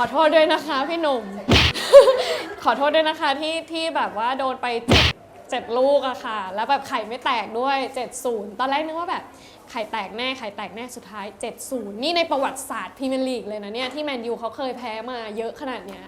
ขอโทษด้วยนะคะพี่หนุ่ม ขอโทษด้วยนะคะที่ที่แบบว่าโดนไปเจ็ดเจ็ดลูกอะค่ะ แล้วแบบไข่ไม่แตกด้วย7-0ตอนแรกนึกว่าแบบไข่แตกแน่ไข่แตกแน่สุดท้าย 7-0 นี่ในประวัติศาสตร์พรีเมียร์ลีกเลยนะเนี่ย ที่แมนยูเขาเคยแพ้มาเยอะขนาดเนี้ย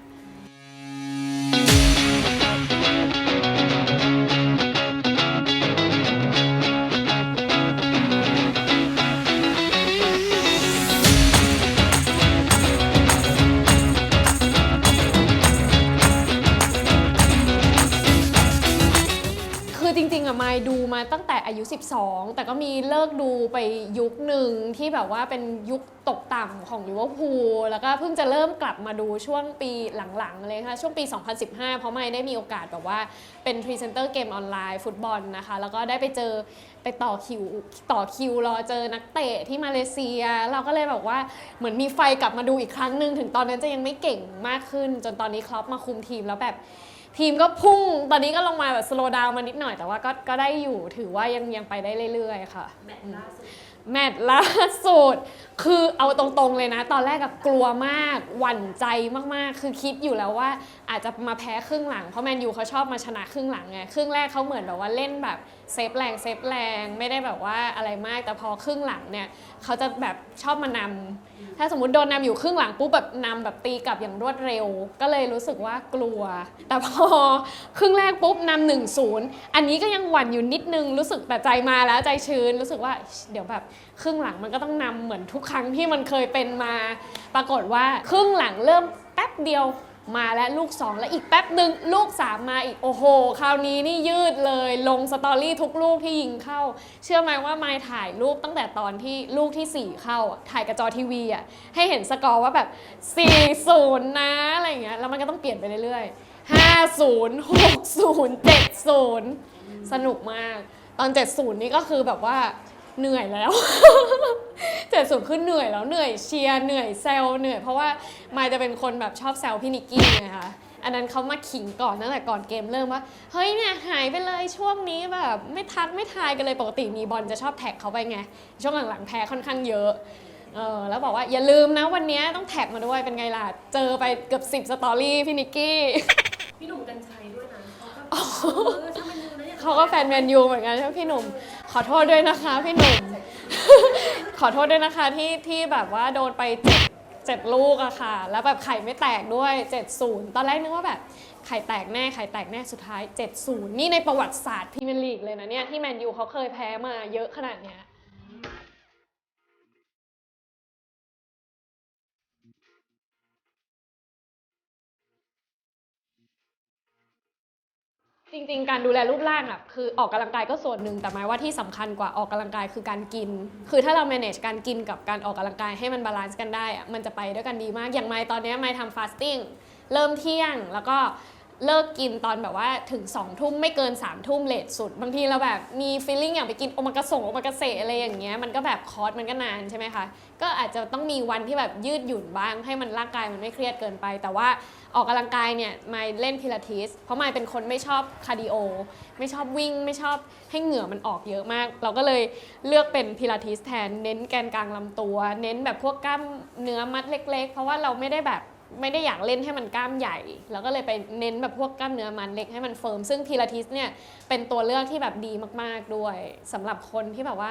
ตั้งแต่อายุ 12 แต่ก็มีเลิกดูไปยุคหนึ่งที่แบบว่าเป็นยุคตกต่ำของลิเวอร์พูลแล้วก็เพิ่งจะเริ่มกลับมาดูช่วงปีหลังๆเลยค่ะช่วงปี 2015 เพราะไมายได้มีโอกาสแบบว่าเป็นพรีเซนเตอร์เกมออนไลน์ฟุตบอลนะคะ แล้วก็ได้ไปเจอไปต่อคิวต่อคิวรอเจอนักเตะที่มาเลเซีย เราก็เลยแบบว่าเหมือนมีไฟกลับมาดูอีกครั้งหนึ่งถึงตอนนั้นจะยังไม่เก่งมากขึ้น จนตอนนี้ครอปมาคุมทีมแล้วแบบทีมก็พุ่งตอนนี้ก็ลงมาแบบสโลว์ดาวมานิดหน่อยแต่ว่าก็ก็ได้อยู่ถือว่ายังยังไปได้เรื่อยๆ ค่ะ แมตช์ล่าสุดแมตช์ล่าสุด คือเอาตรงๆเลยนะ ตอนแรกกับกลัวมาก หวั่นใจมากๆ คือคิดอยู่แล้วว่าอาจจะมาแพ้ครึ่งหลัง เพราะแมนยูเขาชอบมาชนะครึ่งหลังไง ครึ่งแรกเขาเหมือนแบบว่าเล่นแบบเซฟแรงเซฟแรง ไม่ได้แบบว่าอะไรมาก แต่พอครึ่งหลังเนี่ยเขาจะแบบชอบมานำ ถ้าสมมติโดนนำอยู่ครึ่งหลังปุ๊บแบบนำแบบตีกลับอย่างรวดเร็ว ก็เลยรู้สึกว่ากลัว แต่พอครึ่งแรกปุ๊บนำหนึ่งศูนย์อันนี้ก็ยังหวั่นอยู่นิดนึงรู้สึกแต่ใจมาแล้วใจชื้นรู้สึกว่าเดี๋ยวแบบครึ่งหลังมันก็ต้องนำเหมือนทุกครั้งที่มันเคยเป็นมา ปรากฏว่าครึ่งหลังเริ่มแป๊บเดียว มาแล้วลูก 2 แล้วอีกแป๊บหนึ่งลูก 3 มาอีกโอ้โห คราวนี้นี่ยืดเลยลงสตอรี่ทุกลูกที่ยิงเข้า เชื่อไหมว่าไมายถ่ายรูปตั้งแต่ตอนที่ลูกทีสี่4 เข้าถ่ายกับจอทีวีอะให้เห็นสกอร์ว่าแบบ 4-0 นะอะไรอย่างเงี้ยแล้วมันก็ต้องเปลี่ยนไปเรื่อยๆ 5-0 6-0 7-0 สนุกมาก ตอน 7-0 นี่ก็คือแบบว่า เหนื่อยแล้ว เจ็ดศูนย์คือเหนื่อยแล้วเหนื่อยเชียร์เหนื่อยแซวเหนื่อยเพราะว่ามายจะเป็นคนแบบชอบแซวพี่นิกกี้ไงคะอันนั้นเขามาขิงก่อนตั้งแต่ก่อนเกมเริ่มว่า เฮ้ยเนี่ยหายไปเลยช่วงนี้แบบไม่ทักไม่ทายกันเลยปกติมีบอลจะชอบแท็กเขาไปไง ช่วงหลังๆแพ้ค่อนข้างเยอะเออแล้วบอกว่าอย่าลืมนะวันนี้ต้องแท็กมาด้วยเป็นไงล่ะ เจอไปเกือบ10สตอรี่พี่นิกกี้ พี่หนุ่มกัญชัยด้วยนะเขาก็อ๋อ เขาก็แฟนแมนยูเหมือนกันใช่ไหมพี่หนุ่ม ขอโทษด้วยนะคะ พี่หนุ่ม ขอโทษด้วยนะคะที่ที่แบบว่าโดนไปเจ็ดเจ็ดลูกอะค่ะ แล้วแบบไข่ไม่แตกด้วย7-0ตอนแรกนึกว่าแบบไข่แตกแน่ไข่แตกแน่สุดท้าย7-0นี่ในประวัติศาสตร์พรีเมียร์ลีกเลยนะเนี่ยที่แมนยูเขาเคยแพ้มาเยอะขนาดเนี้ย จริง ๆ การดูแลรูปร่างอะคือออกกำลังกายก็ส่วนหนึ่งแต่หมายว่าที่สำคัญกว่าออกกำลังกายคือการกิน คือถ้าเรา manage การกินกับการออกกำลังกายให้มันบาลานซ์กันได้อะมันจะไปด้วยกันดีมากอย่างไมตอนนี้ไมทำ fasting เริ่มเที่ยงแล้วก็ เลิกกินตอนแบบว่าถึง2องทุ่มไม่เกิน3ามทุ่มเลทสุด บางทีเราแบบมี feeling อยากไปกินโอมากาสงโอมากาเสะอะไรอย่างเงี้ยมันก็แบบคอร์สมันก็นานใช่ไหมคะก็อาจจะต้องมีวันที่แบบยืดหยุ่นบ้าง ให้มันร่างกายมันไม่เครียดเกินไป แต่ว่าออกกำลังกายเนี่ยไมเล่นพิลาทิสเพราะไมเป็นคนไม่ชอบคาร์ดิโอไม่ชอบวิ่ง ไม่ชอบให้เหงื่อมันออกเยอะมาก เราก็เลยเลือกเป็นพิลาทิสแทนเน้นแกนกลางลำตัว เน้นแบบพวกกล้ามเนื้อมัดเล็ก ๆ เพราะว่าเราไม่ได้แบบ ไม่ได้อยากเล่นให้มันกล้ามใหญ่เราก็เลยไปเน้นแบบพวกกล้ามเนื้อมัดเล็กให้มันเฟิร์มซึ่งพิลาทิสเนี่ยเป็นตัวเลือกที่แบบดีมากๆด้วยสำหรับคนที่แบบว่า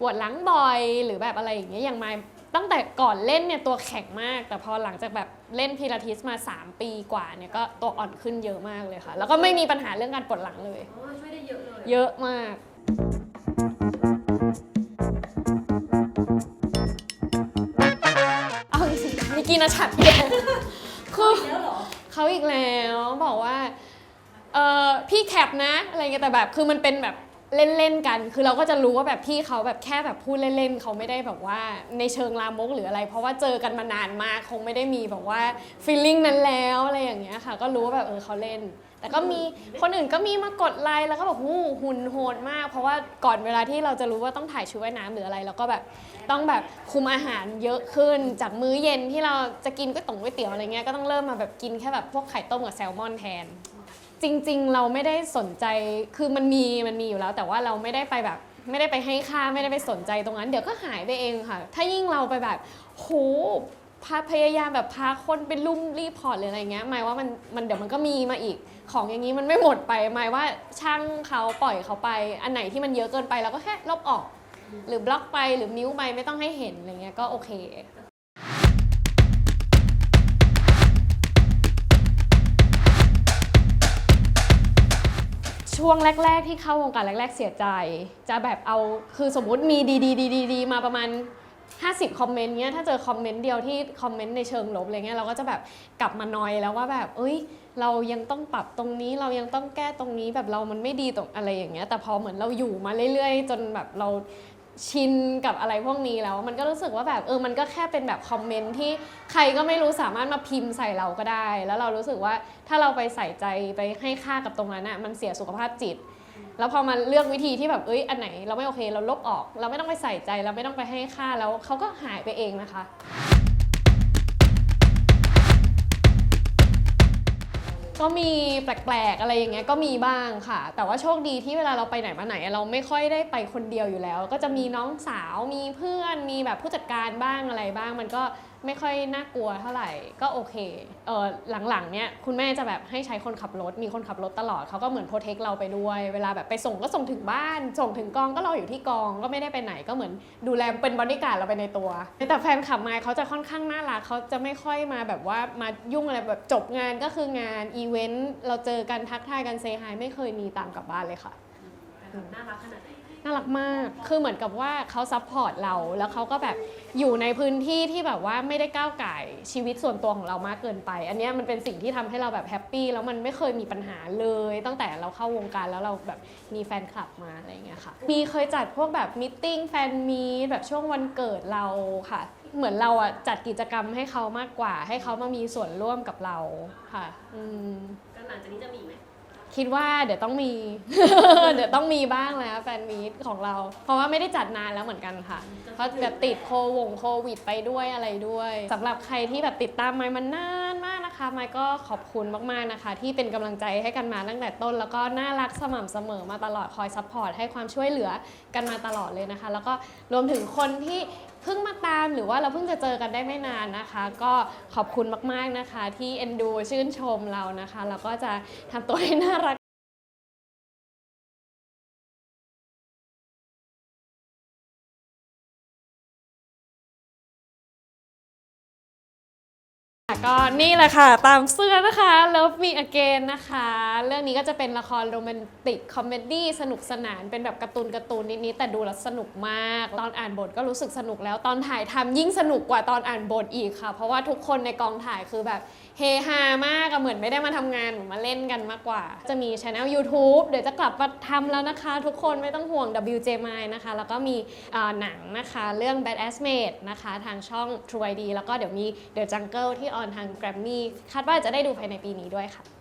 ปวดหลังบ่อยหรือแบบอะไรอย่างเงี้ยอย่างไมตั้งแต่ก่อนเล่นเนี่ยตัวแข็งมาก แต่พอหลังจากแบบเล่นพิลาทิสมา 3 ปีกว่าเนี่ยก็ตัวอ่อนขึ้นเยอะมากเลยค่ะ แล้วก็ไม่มีปัญหาเรื่องการปวดหลังเลยโอ้ช่วยได้เยอะเลยเยอะมาก กกี้นะฉัดเนี่ยคือแล้วเหรอเขาอีกแล้วบอกว่าเออพี่แคปนะอะไรเงี้ยแต่แบบคือมันเป็นแบบ เล่นๆกัน คือเราก็จะรู้ว่าแบบพี่เขาแบบแค่แบบพูดเล่นๆเขาไม่ได้แบบว่าในเชิงลามกหรืออะไร เพราะว่าเจอกันมานานมากคงไม่ได้มีแบบว่าฟีลลิ่งนั้นแล้วอะไรอย่างเงี้ยค่ะ ก็รู้ว่าแบบเออเขาเล่น แต่ก็มีคนอื่นก็มีมากดไลค์แล้วก็แบบหูหุ่นโหดมาก เพราะว่าก่อนเวลาที่เราจะรู้ว่าต้องถ่ายชุดว่ายน้ำหรืออะไรเราก็แบบต้องแบบคุมอาหารเยอะขึ้น จากมื้อเย็นที่เราจะกินก๋วยตงก๋วยเตี๋ยวอะไรเงี้ยก็ต้องเริ่มมาแบบกินแค่แบบพวกไข่ต้มกับแซลมอนแทน จริง ๆ เราไม่ได้สนใจคือมันมีมันมีอยู่แล้ว แต่ว่าเราไม่ได้ไปแบบ ไม่ได้ไปให้ค่าไม่ได้ไปสนใจตรงนั้น เดี๋ยวก็หายไปเองค่ะ ถ้ายิ่งเราไปแบบโหพาพยายามแบบพาคนไปลุ่มรีพอร์ตหรืออะไรเงี้ยหมายว่ามันมันเดี๋ยวมันก็มีมาอีก ของอย่างนี้มันไม่หมดไปหมายว่าช่างเขาปล่อยเขาไป อันไหนที่มันเยอะเกินไปเราก็แค่ลบออก หรือบล็อกไปหรือมิ้วไปไม่ต้องให้เห็นอะไรเงี้ยก็โอเค ช่วงแรก ๆ ที่เข้าวงการแรก ๆ เสียใจ จะแบบเอาคือสมมุติมีดีๆดีๆมาประมาณ 50 คอมเมนต์เนี้ยถ้าเจอคอมเมนต์เดียวที่คอมเมนต์ในเชิงลบอะไรเงี้ยเราก็จะแบบกลับมานอยแล้วว่าแบบเอ้ย เรายังต้องปรับตรงนี้เรายังต้องแก้ตรงนี้แบบเรามันไม่ดีตรงอะไรอย่างเงี้ยแต่พอเหมือนเราอยู่มาเรื่อย ๆ จนแบบเรา ชินกับอะไรพวกนี้แล้ว มันก็รู้สึกว่าแบบเออมันก็แค่เป็นแบบคอมเมนต์ที่ใครก็ไม่รู้สามารถมาพิมพ์ใส่เราก็ได้ แล้วเรารู้สึกว่าถ้าเราไปใส่ใจไปให้ค่ากับตรงนั้นอะมันเสียสุขภาพจิต แล้วพอมาเลือกวิธีที่แบบเอ้ยอันไหน เราไม่โอเคเราลบออก เราไม่ต้องไปใส่ใจเราไม่ต้องไปให้ค่าแล้วเขาก็หายไปเองนะคะ ก็มีแปลกๆอะไรอย่างเงี้ยก็มีบ้างค่ะ แต่ว่าโชคดีที่เวลาเราไปไหนมาไหน เราไม่ค่อยได้ไปคนเดียวอยู่แล้ว ก็จะมีน้องสาวมีเพื่อนมีแบบผู้จัดการบ้างอะไรบ้าง มันก็ ไม่ค่อยน่ากลัวเท่าไหร่ก็โอเคเออหลังๆเนี้ยคุณแม่จะแบบให้ใช้คนขับรถ มีคนขับรถตลอดเขาก็เหมือนโปรเทคเราไปด้วย เวลาแบบไปส่งก็ส่งถึงบ้าน ส่งถึงกองก็รออยู่ที่กองก็ไม่ได้ไปไหนก็เหมือนดูแลเป็นบริการดเราไปในตัว แต่แฟนขับมาเขาจะค่อนข้างน่ารักเขาจะไม่ค่อยมาแบบว่ามายุ่งอะไรแบบจบงานก็คืองานอีเวนต์เราเจอกันทักทายกันเซฮายไม่เคยมีตามกลับบ้านเลยค่ะน่ารักขนาดไหน น่ารักมาก คือเหมือนกับว่าเขาซัพพอร์ตเรา แล้วเขาก็แบบอยู่ในพื้นที่ที่แบบว่าไม่ได้ก้าวไก่ชีวิตส่วนตัวของเรามากเกินไป อันนี้มันเป็นสิ่งที่ทำให้เราแบบแฮปปี้แล้วมันไม่เคยมีปัญหาเลย ตั้งแต่เราเข้าวงการแล้วเราแบบมีแฟนคลับมาอะไรเงี้ยค่ะ มีเคยจัดพวกแบบมิทติ้งแฟนมีแบบช่วงวันเกิดเราค่ะ เหมือนเราอะจัดกิจกรรมให้เขามากกว่า ให้เขามามีส่วนร่วมกับเราค่ะ อืมก็หลังจากนี้จะมีไหม คิดว่าเดี๋ยวต้องมี เดี๋ยวต้องมีบ้างแล้วแฟนมีตของเรา เพราะว่าไม่ได้จัดนานแล้วเหมือนกันค่ะ เพราะแบบติดโควงโควิดไปด้วยอะไรด้วยสำหรับใครที่แบบติดตามไมค์มันนานมากนะคะ ไมค์ก็ขอบคุณมากๆนะคะ ที่เป็นกำลังใจให้กันมาตั้งแต่ต้น แล้วก็น่ารักสม่ำเสมอมาตลอดคอยซัพพอร์ตให้ความช่วยเหลือกันมาตลอดเลยนะคะ แล้วก็รวมถึงคนที่เพิ่งมาตามหรือว่าเราเพิ่งจะเจอกันได้ไม่นานนะคะ ก็ขอบคุณมากๆนะคะ ที่เอ็นดูชื่นชมเรานะคะแล้วก็จะทำตัวให้น่ารัก ก็นี่แหละค่ะ ตามเสื้อนะคะ Love Me Again นะคะ เรื่องนี้ก็จะเป็นละครโรแมนติกคอมเมดี้สนุกสนานเป็นแบบการ์ตูนการ์ตูนนิดๆแต่ดูแล้วสนุกมาก ตอนอ่านบทก็รู้สึกสนุกแล้วตอนถ่ายทำยิ่งสนุกกว่าตอนอ่านบทอีกค่ะ เพราะว่าทุกคนในกองถ่ายคือแบบเฮฮามากอะเหมือนไม่ได้มาทำงานเหมือนมาเล่นกันมากกว่า จะมีช anel YouTube เดี๋ยวจะกลับมาทำแล้วนะคะ ทุกคนไม่ต้องห่วง WJ m i นะคะ แล้วก็มีหนังนะคะ เรื่อง Bad Ass Maid นะคะ ทางช่อง True ID แล้วก็เดี๋ยวมี The Jungle ที่ออนทาง Grammy คาดว่าจะได้ดูภายในปีนี้ด้วยค่ะ